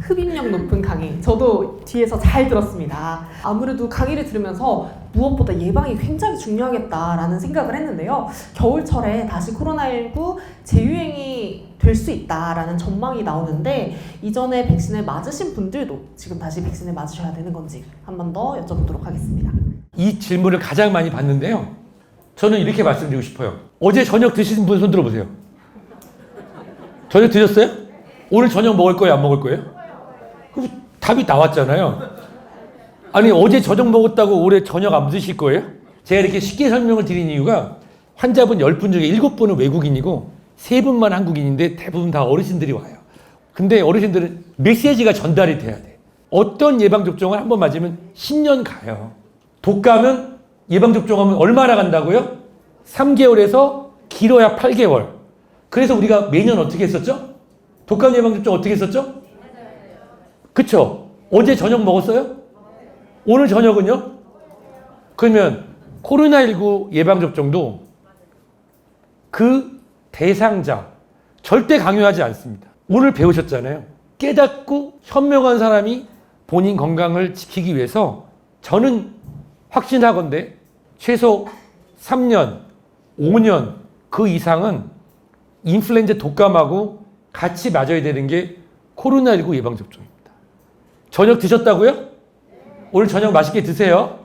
흡입력 높은 강의. 저도 뒤에서 잘 들었습니다. 아무래도 강의를 들으면서 무엇보다 예방이 굉장히 중요하겠다라는 생각을 했는데요. 겨울철에 다시 코로나19 재유행이 될 수 있다라는 전망이 나오는데 이전에 백신을 맞으신 분들도 지금 다시 백신을 맞으셔야 되는 건지 한 번 더 여쭤보도록 하겠습니다. 이 질문을 가장 많이 받는데요. 저는 이렇게 말씀드리고 싶어요. 어제 저녁 드신 분 손 들어보세요. 저녁 드셨어요? 오늘 저녁 먹을 거예요? 안 먹을 거예요? 그럼 답이 나왔잖아요. 아니, 어제 저녁 먹었다고 올해 저녁 안 드실 거예요? 제가 이렇게 쉽게 설명을 드린 이유가 환자분 10분 중에 7분은 외국인이고 3분만 한국인인데 대부분 다 어르신들이 와요. 근데 어르신들은 메시지가 전달이 돼야 돼. 어떤 예방접종을 한 번 맞으면 10년 가요. 독감은 예방접종하면 얼마나 간다고요? 3개월에서 길어야 8개월. 그래서 우리가 매년 어떻게 했었죠? 독감 예방접종 어떻게 했었죠? 그쵸? 어제 저녁 먹었어요? 오늘 저녁은요? 그러면 코로나19 예방접종도 그 대상자 절대 강요하지 않습니다. 오늘 배우셨잖아요. 깨닫고 현명한 사람이 본인 건강을 지키기 위해서 저는 확신하건대 최소 3년, 5년 그 이상은 인플루엔자 독감하고 같이 맞아야 되는 게 코로나19 예방접종입니다. 저녁 드셨다고요? 오늘 저녁 맛있게 드세요.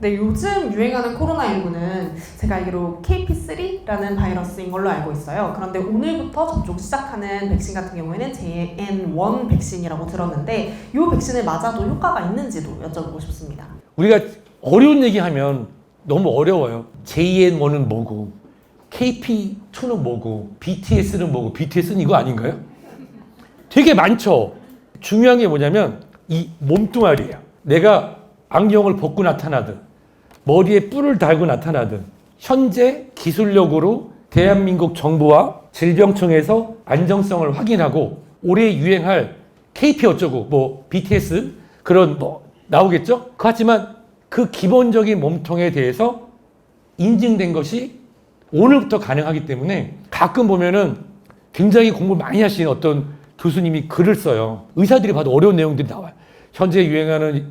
네, 요즘 유행하는 코로나19는 제가 알기로 KP3라는 바이러스인 걸로 알고 있어요. 그런데 오늘부터 접종 시작하는 백신 같은 경우에는 JN1 백신이라고 들었는데 이 백신을 맞아도 효과가 있는지도 여쭤보고 싶습니다. 우리가 어려운 얘기하면 너무 어려워요. JN1은 뭐고, KP2는 뭐고, BTS는 뭐고, BTS는 이거 아닌가요? 되게 많죠. 중요한 게 뭐냐면 이 몸뚱아리예요. 내가 안경을 벗고 나타나든 머리에 뿔을 달고 나타나든 현재 기술력으로 대한민국 정부와 질병청에서 안정성을 확인하고 올해 유행할 KP 어쩌고 뭐 BTS 그런 뭐 나오겠죠? 하지만 그 기본적인 몸통에 대해서 인증된 것이 오늘부터 가능하기 때문에 가끔 보면은 굉장히 공부를 많이 하신 어떤 교수님이 글을 써요. 의사들이 봐도 어려운 내용들이 나와요. 현재 유행하는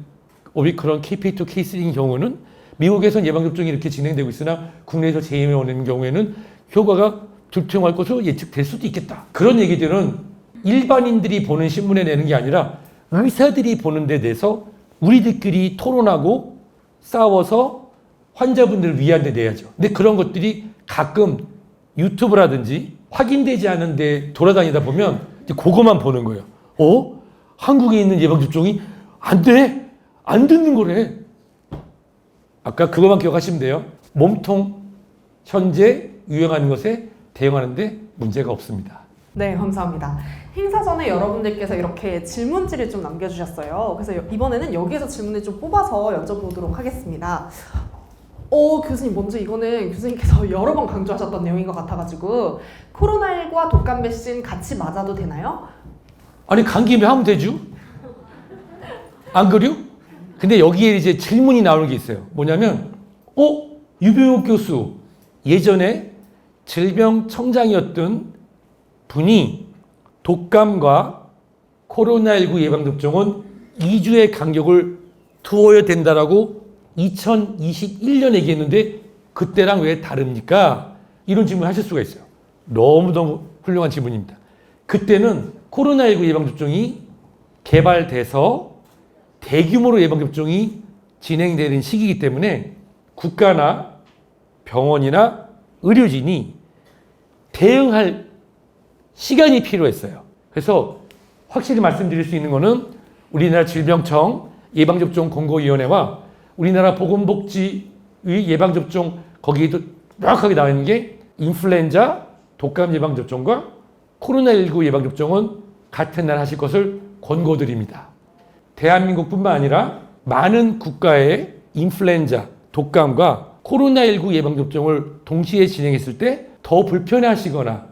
오미크론 KP2, K3인 경우는 미국에서는 예방접종이 이렇게 진행되고 있으나 국내에서 재임이 오는 경우에는 효과가 불투명할 것으로 예측될 수도 있겠다. 그런 얘기들은 일반인들이 보는 신문에 내는 게 아니라 의사들이 보는 데 대해서 우리들끼리 토론하고 싸워서 환자분들을 데 내야죠. 근데 그런 것들이 가끔 유튜브라든지 확인되지 않은데 돌아다니다 보면 이제 그거만 보는 거예요. 어? 한국에 있는 예방접종이 안 돼! 안 듣는 거래. 아까 그것만 기억하시면 돼요. 몸통 현재 유행하는 것에 대응하는데 문제가 없습니다. 네, 감사합니다. 행사 전에 여러분들께서 이렇게 질문지를 좀 남겨주셨어요. 그래서 여- 이번에는 여기에서 질문을 좀 뽑아서 여쭤보도록 하겠습니다. 어, 교수님, 먼저 이거는 교수님께서 여러 번 강조하셨던 내용인 것 같아가지고 코로나19와 독감 백신 같이 맞아도 되나요? 아니 간 김에 하면 되죠. 안 그래요? 근데 여기에 이제 질문이 나오는 게 있어요. 뭐냐면 어 유병욱 교수 예전에 질병청장이었던 분이 독감과 코로나19 예방접종은 2주의 간격을 두어야 된다라고 2021년 얘기했는데 그때랑 왜 다릅니까? 이런 질문을 하실 수가 있어요. 너무너무 훌륭한 질문입니다. 그때는 코로나19 예방접종이 개발돼서 대규모로 예방접종이 진행되는 시기이기 때문에 국가나 병원이나 의료진이 대응할 시간이 필요했어요. 그래서 확실히 말씀드릴 수 있는 거는 우리나라 질병청 예방접종 공고위원회와 우리나라 보건복지의 예방접종 거기에도 명확하게 나와 있는 게 인플루엔자 독감 예방접종과 코로나19 예방접종은 같은 날 하실 것을 권고드립니다. 대한민국뿐만 아니라 많은 국가의 인플루엔자, 독감과 코로나19 예방접종을 동시에 진행했을 때 더 불편해 하시거나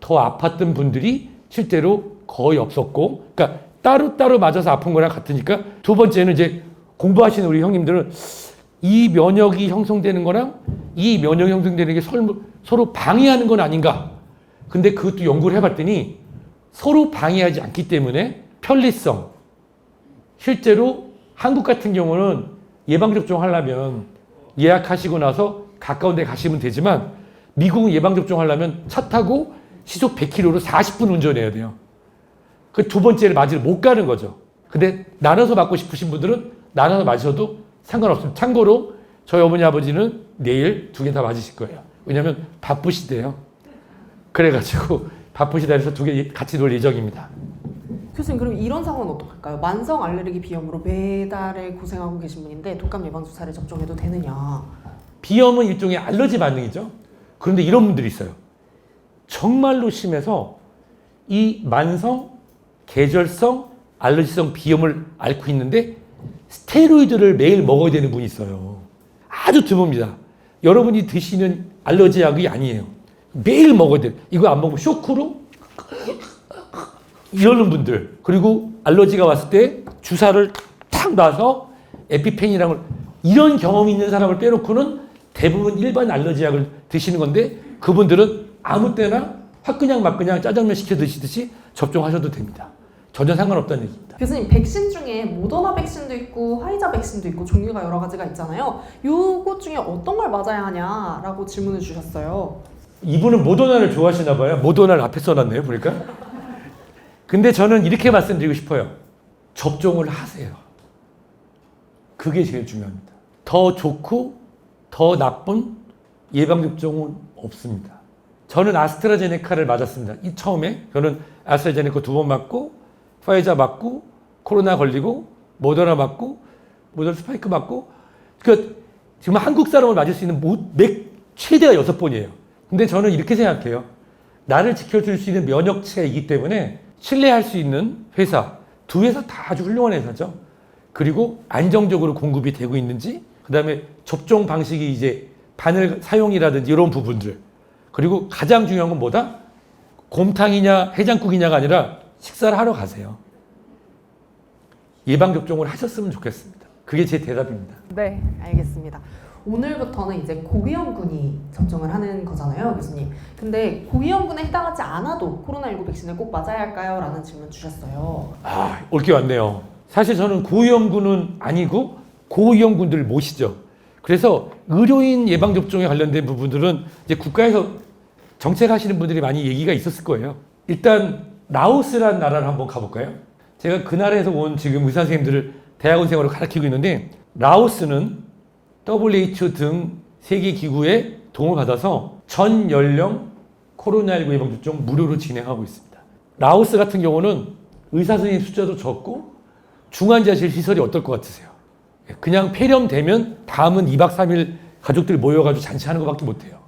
더 아팠던 분들이 실제로 거의 없었고, 그러니까 따로따로 맞아서 아픈 거랑 같으니까 두 번째는 이제 공부하시는 우리 형님들은 이 면역이 형성되는 거랑 이 면역이 형성되는 게 서로, 방해하는 건 아닌가. 근데 그것도 연구를 해봤더니 서로 방해하지 않기 때문에 편리성. 실제로 한국 같은 경우는 예방접종 하려면 예약하시고 나서 가까운 데 가시면 되지만 미국은 예방접종 하려면 차 타고 시속 100km로 40분 운전해야 돼요. 그 두 번째를 맞으러 못 가는 거죠. 근데 나눠서 맞고 싶으신 분들은 나눠서 맞으셔도 상관없습니다. 참고로 저희 어머니 아버지는 내일 두 개 다 맞으실 거예요. 왜냐하면 바쁘시대요. 그래가지고 바쁘시다 해서 두 개 같이 놀 예정입니다. 교수님 그럼 이런 상황은 어떡할까요? 만성 알레르기 비염으로 매달에 고생하고 계신 분인데 독감 예방 주사를 접종해도 되느냐? 비염은 일종의 알러지 반응이죠. 그런데 이런 분들이 있어요. 정말로 심해서 이 만성 계절성 알러지성 비염을 앓고 있는데 스테로이드를 매일 먹어야 되는 분이 있어요. 아주 드뭅니다. 여러분이 드시는 알러지 약이 아니에요. 매일 먹어야 돼요. 이거 안 먹으면 쇼크로 이러는 분들 그리고 알러지가 왔을 때 주사를 탁 놔서 에피펜이랑을 이런 경험이 있는 사람을 빼놓고는 대부분 일반 알러지 약을 드시는 건데 그분들은 아무 때나 화끈냥 막 그냥 짜장면 시켜 드시듯이 접종하셔도 됩니다. 전혀 상관없다는 얘기입니다. 교수님 백신 중에 모더나 백신도 있고 화이자 백신도 있고 종류가 여러 가지가 있잖아요. 요것 중에 어떤 걸 맞아야 하냐라고 질문을 주셨어요. 이분은 모더나를 좋아하시나 봐요. 모더나를 앞에 써놨네요, 보니까. 근데 저는 이렇게 말씀드리고 싶어요. 접종을 하세요. 그게 제일 중요합니다. 더 좋고 더 나쁜 예방접종은 없습니다. 저는 아스트라제네카를 맞았습니다. 이 처음에 저는 아스트라제네카 두 번 맞고 파이자 맞고 코로나 걸리고 모더나 맞고 모더나 스파이크 맞고 그 지금 한국 사람을 맞을 수 있는 모- 맥 최대가 여섯 번이에요. 근데 저는 이렇게 생각해요. 나를 지켜줄 수 있는 면역체가 있기 때문에 신뢰할 수 있는 회사 두 회사 다 아주 훌륭한 회사죠. 그리고 안정적으로 공급이 되고 있는지 그다음에 접종 방식이 이제 바늘 사용이라든지 이런 부분들 그리고 가장 중요한 건 뭐다? 곰탕이냐 해장국이냐가 아니라 식사를 하러 가세요. 예방 접종을 하셨으면 좋겠습니다. 그게 제 대답입니다. 네, 알겠습니다. 오늘부터는 이제 고위험군이 접종을 하는 거잖아요, 교수님. 근데 고위험군에 해당하지 않아도 코로나19 백신을 꼭 맞아야 할까요? 라는 질문 주셨어요. 아, 올 게 왔네요. 사실 저는 고위험군은 아니고 고위험군들을 모시죠. 그래서 의료인 예방 접종에 관련된 부분들은 이제 국가에서 정책하시는 분들이 많이 얘기가 있었을 거예요. 일단 라오스라는 나라를 한번 가볼까요? 제가 그 나라에서 온 지금 의사 선생님들을 대학원 생활을 가르치고 있는데 라오스는 WHO 등 세계 기구의 도움을 받아서 전 연령 코로나19 예방 접종 무료로 진행하고 있습니다. 라오스 같은 경우는 의사 선생님 숫자도 적고 중환자실 시설이 어떨 것 같으세요? 그냥 폐렴되면 다음은 2박 3일 가족들 모여가지고 잔치하는 것밖에 못해요.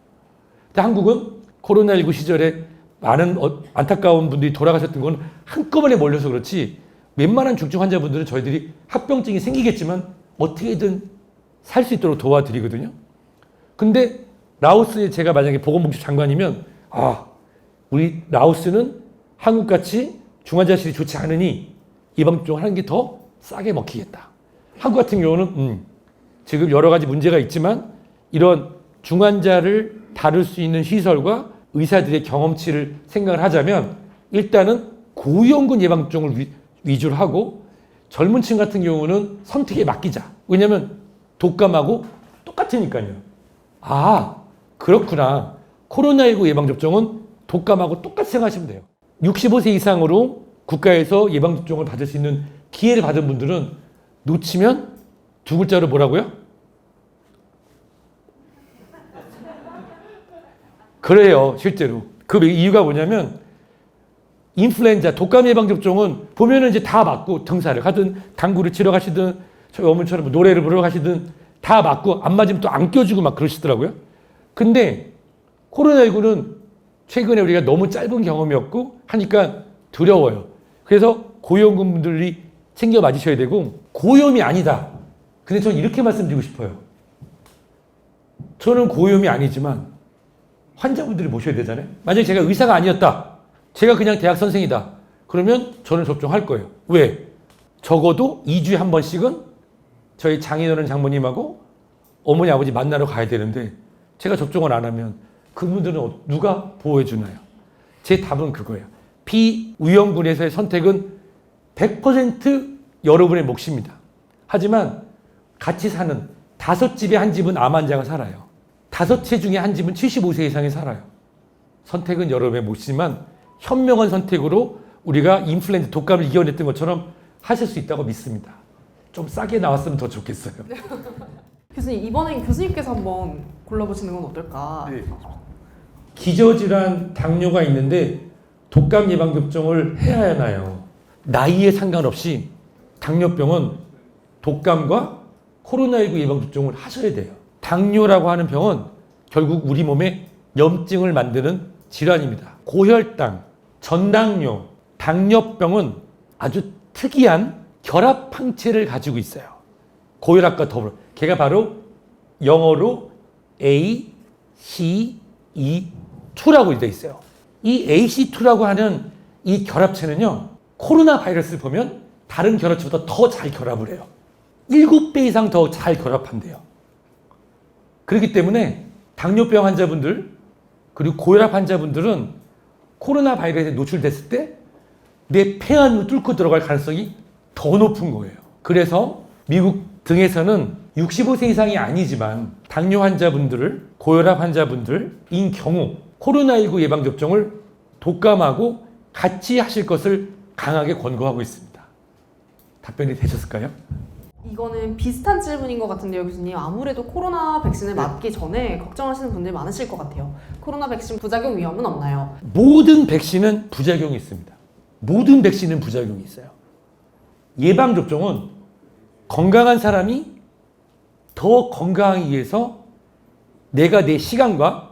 근데 한국은 코로나19 시절에 많은 어- 안타까운 분들이 돌아가셨던 건 한꺼번에 몰려서 그렇지 웬만한 중증 환자분들은 저희들이 합병증이 생기겠지만 어떻게든 살 수 있도록 도와드리거든요. 근데 라오스에 제가 만약에 보건복지 장관이면 아 우리 라오스는 한국같이 중환자실이 좋지 않으니 예방접종을 하는 게 더 싸게 먹히겠다. 한국 같은 경우는 음, 지금 여러 가지 문제가 있지만 이런 중환자를 다룰 수 있는 시설과 의사들의 경험치를 생각을 하자면 일단은 고위험군 예방접종을 위, 위주로 하고 젊은 층 같은 경우는 선택에 맡기자. 왜냐하면 독감하고 똑같으니까요. 아 그렇구나. 코로나19 예방접종은 독감하고 똑같이 생각하시면 돼요. 65세 이상으로 국가에서 예방접종을 받을 수 있는 기회를 받은 분들은 놓치면 두 글자로 뭐라고요? 그래요, 실제로. 그 이유가 뭐냐면 인플루엔자 독감 예방 접종은 보면은 이제 다 맞고 등사를 하든 당구를 치러 가시든 저희 어머니처럼 뭐 노래를 부르러 가시든 다 맞고 안 맞으면 또 안 껴주고 막 그러시더라고요. 근데 코로나19는 최근에 우리가 너무 짧은 경험이었고 하니까 두려워요. 그래서 고위험군 분들이 챙겨 맞으셔야 되고 고위험이 아니다. 근데 저는 이렇게 말씀드리고 싶어요. 저는 고위험이 아니지만 환자분들이 모셔야 되잖아요. 만약에 제가 의사가 아니었다. 제가 그냥 대학 선생이다. 그러면 저는 접종할 거예요. 왜? 적어도 2주에 한 번씩은 저희 장인어른 장모님하고 어머니 아버지 만나러 가야 되는데 제가 접종을 안 하면 그분들은 어- 누가 보호해 주나요? 제 답은 그거예요. 비위험군에서의 선택은 100% 여러분의 몫입니다. 하지만 같이 사는 다섯 집에 한 집은 암 환자가 살아요. 다섯 채 중에 한 집은 75세 이상이 살아요. 선택은 여러분의 몫이지만 현명한 선택으로 우리가 인플루엔자 독감을 이겨냈던 것처럼 하실 수 있다고 믿습니다. 좀 싸게 나왔으면 더 좋겠어요. 교수님 이번엔 교수님께서 한번 골라보시는 건 어떨까? 네. 기저질환 당뇨가 있는데 독감 예방 접종을 해야 하나요? 나이에 상관없이 당뇨병은 독감과 코로나19 예방 접종을 하셔야 돼요. 당뇨라고 하는 병은 결국 우리 몸에 염증을 만드는 질환입니다. 고혈당, 전당뇨, 당뇨병은 아주 특이한 결합 항체를 가지고 있어요. 고혈압과 더불어. 걔가 바로 영어로 A, C, E, 2라고 되어 있어요. 이 AC2라고 하는 이 결합체는요, 코로나 바이러스를 보면 다른 결합체보다 더 잘 결합을 해요. 7배 이상 더 잘 결합한대요. 그렇기 때문에 당뇨병 환자분들, 그리고 고혈압 환자분들은 코로나 바이러스에 노출됐을 때 내 폐 안으로 뚫고 들어갈 가능성이 더 높은 거예요. 그래서 미국 등에서는 65세 이상이 아니지만 당뇨 환자분들을 고혈압 환자분들인 경우 코로나19 예방 접종을 독감하고 같이 하실 것을 강하게 권고하고 있습니다. 답변이 되셨을까요? 이거는 비슷한 질문인 것 같은데요, 교수님. 아무래도 코로나 백신을 네. 맞기 전에 걱정하시는 분들이 많으실 것 같아요. 코로나 백신 부작용 위험은 없나요? 모든 백신은 부작용이 있습니다. 모든 백신은 부작용이 있어요. 예방 접종은 건강한 사람이 더 건강하기 위해서 내가 내 시간과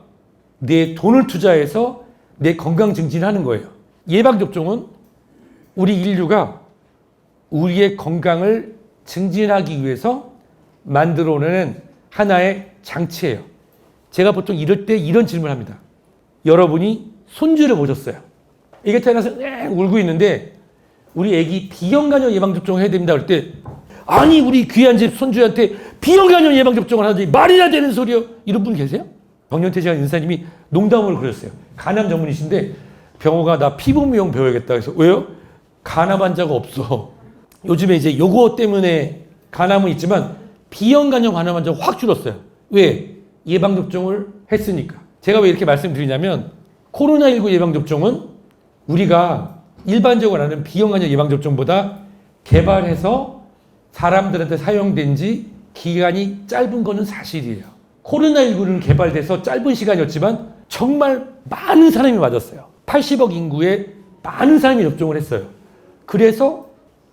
내 돈을 투자해서 내 건강 증진하는 거예요. 예방 접종은 우리 인류가 우리의 건강을 증진하기 위해서 만들어내는 하나의 장치예요. 제가 보통 이럴 때 이런 질문을 합니다. 여러분이 손주를 보셨어요. 이게 태어나서 엥 울고 있는데 우리 애기 비형간염 예방 접종을 해야 됩니다. 그럴 때 아니 우리 귀한 집 손주한테 비형간염 예방 접종을 하더니 말이나 되는 소리요. 이런 분 계세요? 정년퇴 시간 인사님이 농담으로 그러셨어요. 간암 전문이신데 병호가 나 피부 미용 배워야겠다 해서 왜요? 간암 환자가 없어. 요즘에 이제 요거 때문에 간암은 있지만 비형 간염 간암 환자가 확 줄었어요. 왜? 예방 접종을 했으니까. 제가 왜 이렇게 말씀드리냐면 코로나19 예방 접종은 우리가 일반적으로 아는 비형 간염 예방 접종보다 개발해서 사람들한테 사용된 지 기간이 짧은 거는 사실이에요. 코로나19는 개발돼서 짧은 시간이었지만 정말 많은 사람이 맞았어요. 80억 인구에 많은 사람이 접종을 했어요. 그래서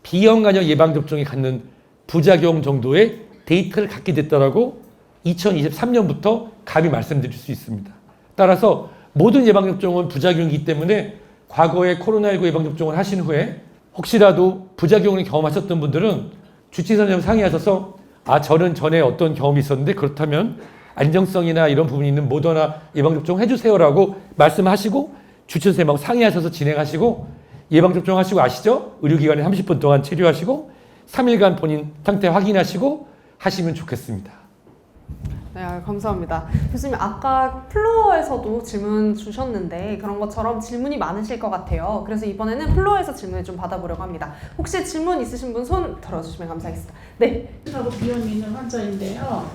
비형간염 예방 접종이 갖는 부작용 정도의 데이터를 갖게 됐다라고 2023년부터 감히 말씀드릴 수 있습니다. 따라서 모든 예방 접종은 부작용이기 때문에 과거에 코로나19 예방 접종을 하신 후에 혹시라도 부작용을 경험하셨던 분들은 주치의사님 상의하셔서 아 저는 전에 어떤 경험이 있었는데 그렇다면 안정성이나 이런 부분이 있는 모더나 예방 접종 해주세요라고 말씀하시고 주치의사님하고 상의하셔서 진행하시고 예방 접종 하시고 아시죠? 의료기관에 30분 동안 체류하시고 3일간 본인 상태 확인하시고 하시면 좋겠습니다. 네, 아, 감사합니다. 교수님, 아까 플로어에서도 질문 주셨는데 그런 것처럼 질문이 많으실 것 같아요. 그래서 이번에는 플로어에서 질문을 좀 받아보려고 합니다. 혹시 질문 있으신 분 손 들어주시면 감사하겠습니다. 네, 하고 비염이 있는 환자인데요.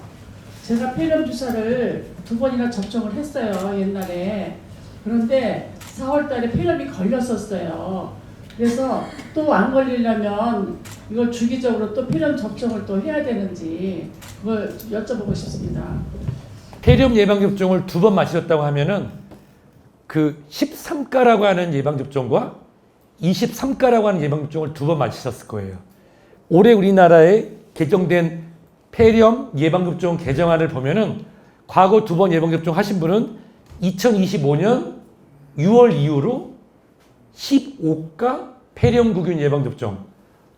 제가 폐렴 주사를 두 번이나 접종을 했어요 옛날에. 그런데 4월달에 폐렴이 걸렸었어요. 그래서 또 안 걸리려면 이걸 주기적으로 또 폐렴 접종을 또 해야 되는지 그걸 여쭤보고 싶습니다. 폐렴 예방 접종을 두 번 맞으셨다고 하면은 그 13가라고 하는 예방 접종과 23가라고 하는 예방 접종을 두 번 맞으셨을 거예요. 올해 우리나라에 개정된 폐렴 예방 접종 개정안을 보면은 과거 두 번 예방 접종 하신 분은 2025년 6월 이후로 15가 폐렴구균 예방 접종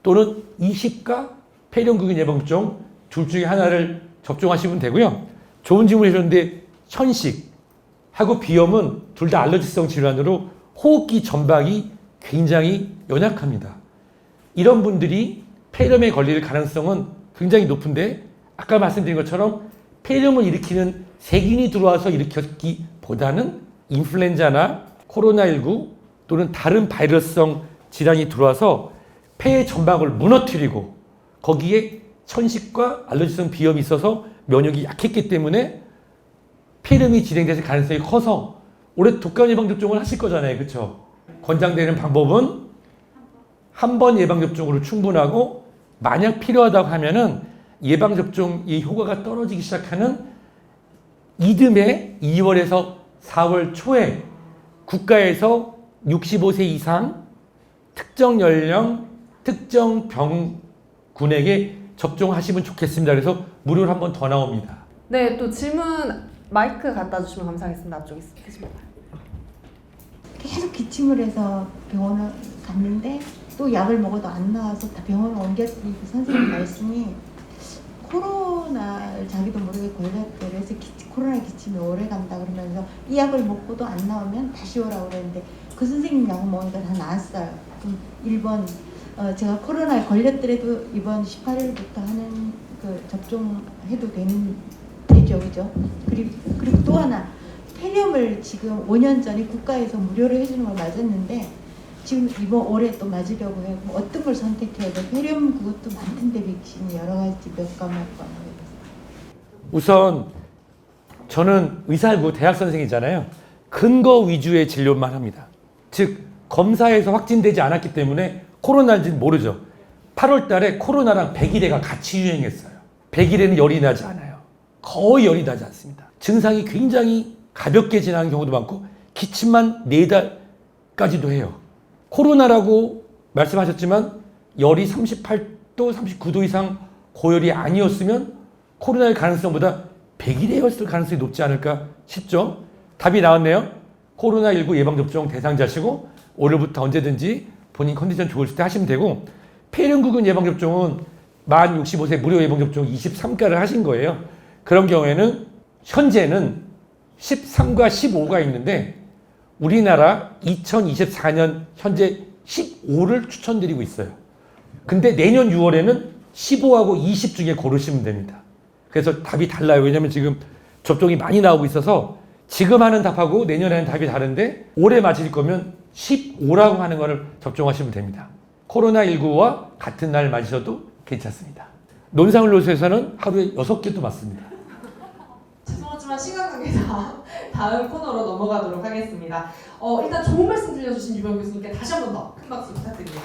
또는 20가 폐렴구균 예방 접종 둘 중에 하나를 접종하시면 되고요. 좋은 질문 해주셨는데 현식하고 비염은 둘 다 알러지성 질환으로 호흡기 전박이 굉장히 연약합니다. 이런 분들이 폐렴에 걸릴 가능성은 굉장히 높은데 아까 말씀드린 것처럼 폐렴을 일으키는 세균이 들어와서 일으켰기 보다는 인플루엔자나 코로나19 또는 다른 바이러스성 질환이 들어와서 폐의 점막을 무너뜨리고 거기에 천식과 알러지성 비염이 있어서 면역이 약했기 때문에 폐렴이 진행될 가능성이 커서 올해 독감 예방 접종을 하실 거잖아요, 그렇죠? 권장되는 방법은 한 번 예방 접종으로 충분하고 만약 필요하다고 하면은 예방 접종 이 효과가 떨어지기 시작하는 이듬해 2월에서 4월 초에 국가에서 65세 이상 특정 연령, 특정 병군에게 접종하시면 좋겠습니다. 그래서 무료로 한 번 더 나옵니다. 네, 또 질문 마이크 갖다 주시면 감사하겠습니다. 앞쪽에 계십니다. 계속 기침을 해서 병원을 갔는데 또 약을 먹어도 안 나와서 다 병원을 옮겼더니 그 선생님 말씀이 코로나 자기도 모르게 걸렸대 그래서 기, 코로나 기침이 오래 간다 그러면서 이 약을 먹고도 안 나오면 다시 오라고 그랬는데 그 선생님 약 먹으니까 다 나았어요. 그럼 1번 어, 제가 코로나에 걸렸더라도 이번 18일부터 하는 그 접종해도 되는 되죠 그죠? 그리고 그리고 또 하나 폐렴을 지금 5년 전에 국가에서 무료로 해주는 걸 맞았는데 지금 이번 올해 또 맞으려고 해요. 어떤 걸 선택해야 돼? 폐렴 그것도 많던데 백신이 여러 가지 몇 가지 몇 가지. 우선 저는 의사고 대학 선생이잖아요. 근거 위주의 진료만 합니다. 즉 검사에서 확진되지 않았기 때문에 코로나인지는 모르죠. 8월 달에 코로나랑 백일해가 같이 유행했어요. 백일해는 열이 나지 않아요. 거의 열이 나지 않습니다. 증상이 굉장히 가볍게 지나는 경우도 많고 기침만 4달까지도 해요. 코로나라고 말씀하셨지만 열이 38도, 39도 이상 고열이 아니었으면 코로나의 가능성보다 100일이었을 가능성이 높지 않을까 싶죠. 답이 나왔네요. 코로나19 예방접종 대상자시고 올해부터 언제든지 본인 컨디션 좋을 때 하시면 되고 폐렴구균 예방접종은 만 65세 무료 예방접종 23가를 하신 거예요. 그런 경우에는 현재는 13과 15가 있는데 우리나라 2024년 현재 15를 추천드리고 있어요. 근데 내년 6월에는 15하고 20 중에 고르시면 됩니다. 그래서 답이 달라요. 왜냐면 지금 접종이 많이 나오고 있어서 지금 하는 답하고 내년에 하는 답이 다른데 올해 맞을 거면 15라고 하는 거를 접종하시면 됩니다. 코로나19와 같은 날 맞으셔도 괜찮습니다. 논산훈련소에서는 하루에 6개도 맞습니다. 죄송하지만 시간 관계상 다음 코너로 넘어가도록 하겠습니다. 어, 일단 좋은 말씀 들려주신 유병 교수님께 다시 한 번 더 큰 박수 부탁드립니다.